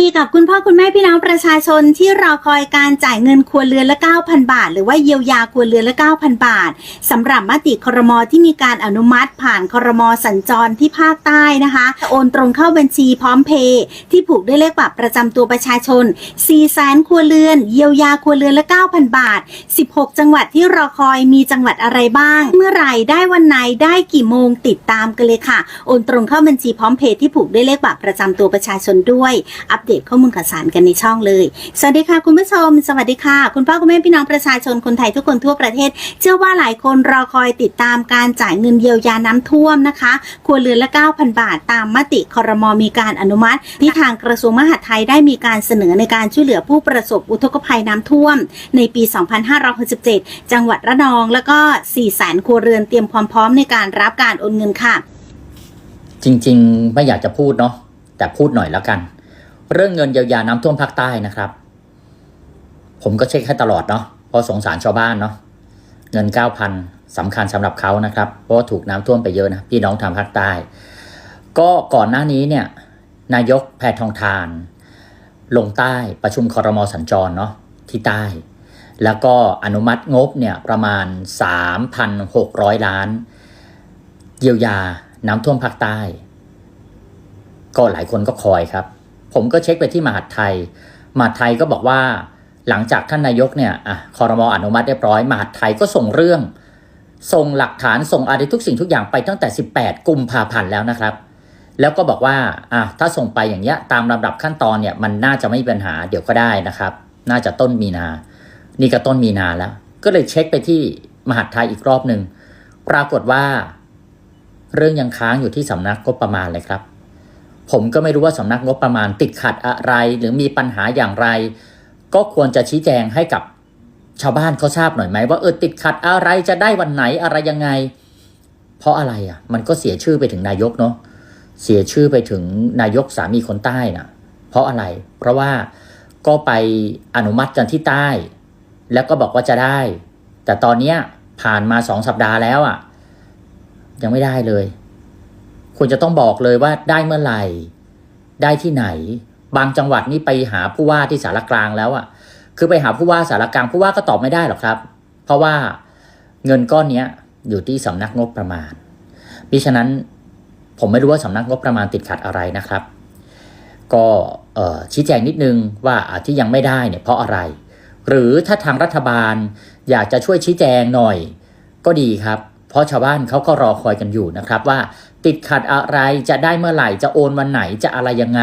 ดีกับคุณพ่อคุณแม่พี่น้องประชาชนที่รอคอยการจ่ายเงินครัวเรือนละ 9,000 บาท หรือว่าเยียวยาครัวเรือนละ 9,000 บาทสำหรับมติครมที่มีการอนุมัติผ่านครมสัญจรที่ภาคใต้นะคะโอนตรงเข้าบัญชีพร้อมเพย์ที่ผูกด้วยเลขบัตรประจำตัวประชาชน 4 แสนครัวเรือนเยียวยาครัวเรือนละ 9,000 บาท 16 จังหวัดที่รอคอยมีจังหวัดอะไรบ้าง เมื่อไหร่ได้วันไหนได้กี่โมงติดตามกันเลยค่ะโอนตรงเข้าบัญชีพร้อมเพย์ที่ผูกด้วยเลขบัตรประจำตัวประชาชนด้วยอัปเดตข้อมูลข่าวสารกันในช่องเลย สวัสดีค่ะคุณผู้ชม สวัสดีค่ะ คุณพ่อคุณแม่พี่น้องประชาชนคนไทยทุกคนทั่วประเทศ เชื่อว่าหลายคนรอคอยติดตามการจ่ายเงินเยียวยาน้ำท่วมนะคะครัวเรือนละ 9,000 บาท ตามมติคอรมอมีการอนุมัติ ที่ทางกระทรวงมหาดไทยได้มีการเสนอในการช่วยเหลือผู้ประสบอุทกภัยน้ำท่วม ในปี 2567 จังหวัดระนอง แล้วก็4แสนครัวเรือนเตรียมความพร้อมในการรับการโอนเงินค่ะ จริง ๆ ไม่อยากจะพูดเนาะแต่พูดหน่อยแล้วกัน เรื่องเงินเยียวยาน้ำท่วมภาคใต้นะครับ ผมก็เช็คให้ตลอดเนาะเพราะสงสารชาวบ้านเนาะเงินเก้าพันสำคัญสำหรับเขานะครับ เพราะถูกน้ำท่วมไปเยอะนะพี่น้องทางภาคใต้ ก็ก่อนหน้านี้เนี่ยนายกแพทองทาน ลงใต้ประชุมคอรมอสัญจรเนาะที่ใต้ แล้วก็อนุมัติงบเนี่ยประมาณ 3,600 ล้าน เยียวยาน้ำท่วมภาคใต้ ก็หลายคนก็คอยครับ ผมก็เช็คไปที่มหาดไทย มหาดไทยก็บอกว่าหลังจากท่านนายกเนี่ยอะคอรมออนุมัติเรียบร้อย มหาดไทยก็ส่งเรื่อง ส่งหลักฐานส่งอะไรทุกสิ่งทุกอย่างไปตั้งแต่ 18 กุมภาพันธ์แล้วนะครับ แล้วก็บอกว่าอะถ้าส่งไปอย่างเงี้ยตามลำดับขั้นตอนเนี่ยมันน่าจะไม่มีปัญหาเดี๋ยวก็ได้นะครับ น่าจะต้นมีนา นี่ก็ต้นมีนาแล้ว ก็เลยเช็คไปที่มหาดไทยอีกรอบหนึ่ง ปรากฏว่า เรื่องยังค้างอยู่ที่สำนักงบประมาณเลยครับ ผมก็ไม่รู้ว่าสำนักงบประมาณติดขัดอะไร หรือมีปัญหาอย่างไร ก็ควรจะชี้แจงให้กับชาวบ้านเขาทราบหน่อยไหมว่าเออติดขัดอะไรจะได้วันไหนอะไรยังไง เพราะอะไรอะ มันก็เสียชื่อไปถึงนายกเนาะเสียชื่อไปถึงนายกสามีคนใต้น่ะ เพราะอะไร เพราะว่าก็ไปอนุมัติกันที่ใต้ แล้วก็บอกว่าจะได้ แต่ตอนเนี้ยผ่านมาสองสัปดาห์แล้วอะ ยังไม่ได้เลย ควรจะต้องบอกเลยว่าได้เมื่อไหร่ ได้ที่ไหน บางจังหวัดนี่ไปหาผู้ว่าที่สารกลางแล้วอะ่ะ คือไปหาผู้ว่าสารกลางผู้ว่าก็ตอบไม่ได้หรอกครับ เพราะว่าเงินก้อนเนี้ยอยู่ที่สำนักงบประมาณมิฉะนั้นผมไม่รู้ว่าสำนักงบประมาณติดขัดอะไรนะครับ ก็ชี้แจงนิดนึงว่าอะที่ยังไม่ได้เนี่ยเพราะอะไร หรือถ้าทางรัฐบาลอยากจะช่วยชี้แจงหน่อยก็ดีครับ เพราะชาวบ้านเขาก็รอคอยกันอยู่นะครับว่า ติดขัดอะไรจะได้เมื่อไหร่จะโอนวันไหนจะอะไรยังไง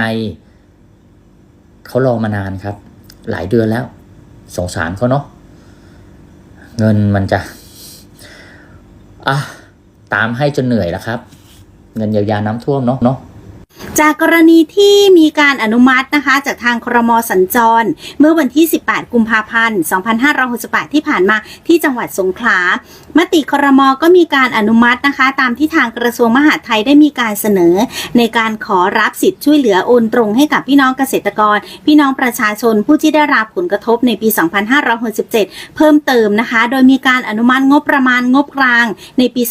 เขารอมานานครับ หลายเดือนแล้ว สงสารเขาเนาะเงินมันจะอะตามให้จนเหนื่อยแล้วครับ เงินเยียวยาน้ำท่วมเนาะเนาะ จากกรณีที่มีการอนุมัตินะคะ จากทางครมสัญจร เมื่อวันที่ 18 กุมภาพันธ์ 2568 ที่ผ่านมาที่จังหวัดสงขลา มติครมก็มีการอนุมัตินะคะ ตามที่ทางกระทรวงมหาดไทยได้มีการเสนอ ในการขอรับสิทธิ์ช่วยเหลือโอนตรงให้กับพี่น้องเกษตรกร พี่น้องประชาชนผู้ที่ได้รับผลกระทบในปี 2567 เพิ่มเติมนะคะ โดยมีการอนุมัติงบประมาณงบกลาง ในปี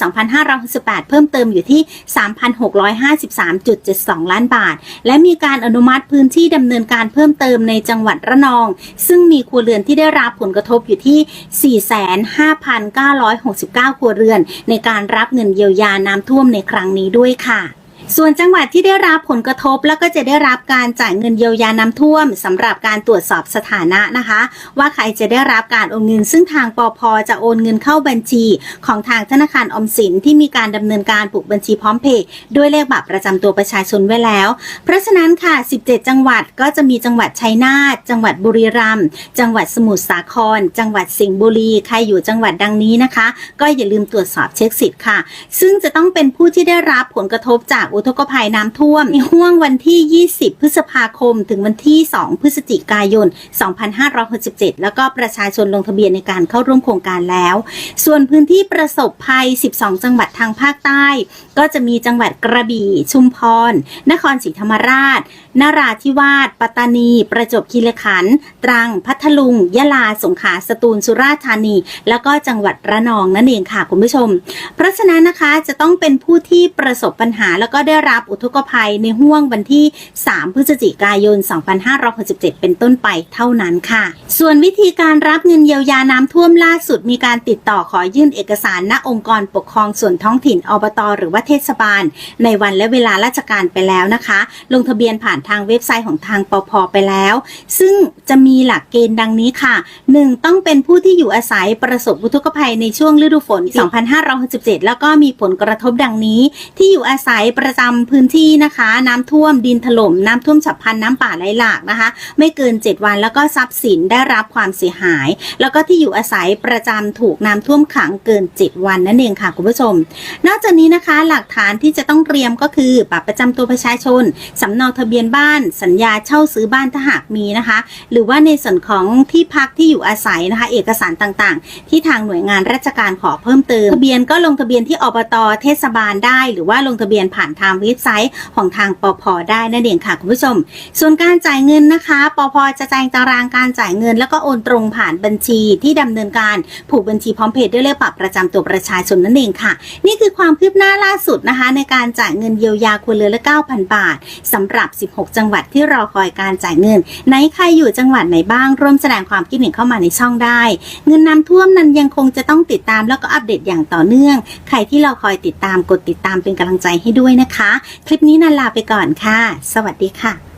2568 เพิ่มเติมอยู่ที่ 3,653.72ล้านบาท และมีการอนุมัติพื้นที่ดำเนินการเพิ่มเติมในจังหวัดระนอง ซึ่งมีครัวเรือนที่ได้รับผลกระทบอยู่ที่ 45,969 ครัวเรือน ในการรับเงินเยียวยาน้ำท่วมในครั้งนี้ด้วยค่ะ ส่วนจังหวัดที่ได้รับผลกระทบแล้วก็จะได้รับการจ่ายเงินเยียวยาน้ำท่วมสำหรับการตรวจสอบสถานะนะคะ ว่าใครจะได้รับการโอนเงิน ซึ่งทางปอพจะโอนเงินเข้าบัญชี ของทางธนาคารอมสินที่มีการดำเนินการปลูกบัญชีพร้อมเพย์ด้วยเลขบัตรประจำตัวประชาชนไว้แล้ว เพราะฉะนั้นค่ะ 17 จังหวัดก็จะมีจังหวัดชัยนาทจังหวัดบุรีรัมย์จังหวัดสมุทรสาคร จังหวัดสิงห์บุรีใครอยู่จังหวัดดังนี้นะคะ ก็อย่าลืมตรวจสอบเช็คสิทธิ์ค่ะ ซึ่งจะต้องเป็นผู้ที่ได้รับผลกระทบจากอุทกภัยน้ำท่วมในห่วงวันที่ 20 พฤษภาคม ถึงวันที่ 2 พฤศจิกายน 2567 แล้วก็ประชาชนลงทะเบียนในการเข้าร่วมโครงการแล้ว ส่วนพื้นที่ประสบภัย 12 จังหวัดทางภาคใต้ ก็จะมีจังหวัดกระบี่ ชุมพร นครศรีธรรมราช นราธิวาส ปัตตานี ประจวบคีรีขันธ์ ตรัง พัทลุง ยะลา สงขลา สตูล สุราษฎร์ธานี แล้วก็จังหวัดระนองนั่นเองค่ะคุณผู้ชม เพราะฉะนั้นนะคะจะต้องเป็นผู้ที่ประสบปัญหาแล้วก็ได้รับอุทกภัยในห่วงวันที่ 3 พฤศจิกายน 2567 เป็นต้นไปเท่านั้นค่ะ ส่วนวิธีการรับเงินเยียวยาน้ำท่วมล่าสุดมีการติดต่อขอยื่นเอกสารณองค์กรปกครองส่วนท้องถิ่นอบตหรือว่าเทศบาล ในวันและเวลาราชการไปแล้วนะคะ ลงทะเบียนผ่านทางเว็บไซต์ของทางปพไปแล้ว ซึ่งจะมีหลักเกณฑ์ดังนี้ค่ะ 1. ต้องเป็นผู้ที่อยู่อาศัยประสบอุทกภัยในช่วงฤดูฝน 2567 แล้วก็มีผลกระทบดังนี้ ที่อยู่อาศัยประจำพื้นที่นะคะ น้ำท่วมดินถล่มน้ำท่วมฉับพลันน้ำป่าไหลหลากนะคะ ไม่เกิน 7 วันแล้วก็ทรัพย์สินได้รับความเสียหาย แล้วก็ที่อยู่อาศัยประจำถูกน้ำท่วมขังเกิน 7 วันนั่นเองค่ะคุณผู้ชม นอกจากนี้นะคะหลักฐานที่จะต้องเตรียมก็คือบัตรประจำตัวประชาชนสำเนาทะเบียนบ้าน สัญญาเช่าซื้อบ้านถ้าหากมีนะคะ หรือว่าในส่วนของที่พักที่อยู่อาศัยนะคะ เอกสารต่างๆ ที่ทางหน่วยงานราชการขอเพิ่มเติมทะเบียนก็ลงทะเบียนที่อบตเทศบาลได้ หรือว่าลงทะเบียนผ่านทางเว็บไซต์ของทางปพได้นั่นเองค่ะคุณผู้ชม ส่วนการจ่ายเงินนะคะปพจะแจ้งตารางการจ่ายเงิน แล้วก็โอนตรงผ่านบัญชีที่ดำเนินการผูกบัญชีพร้อมเพย์ด้วยเลขบัตรประจำตัวประชาชนนั่นเองค่ะ นี่คือความคืบหน้าล่าสุดนะคะ ในการจ่ายเงินเยียวยาครัวเรือนละ 9,000 บาทสำหรับ 16 จังหวัดที่รอคอยการจ่ายเงินไหนใครอยู่จังหวัดไหนบ้างร่วมแสดงความคิดเห็นเข้ามาในช่องได้ เงินน้ำท่วมนั้นยังคงจะต้องติดตามแล้วก็อัปเดตอย่างต่อเนื่อง ใครที่รอคอยติดตามกดติดตามเป็นกำลังใจให้ด้วยนะคะนะคะ คลิปนี้นันลาไปก่อนค่ะ สวัสดีค่ะ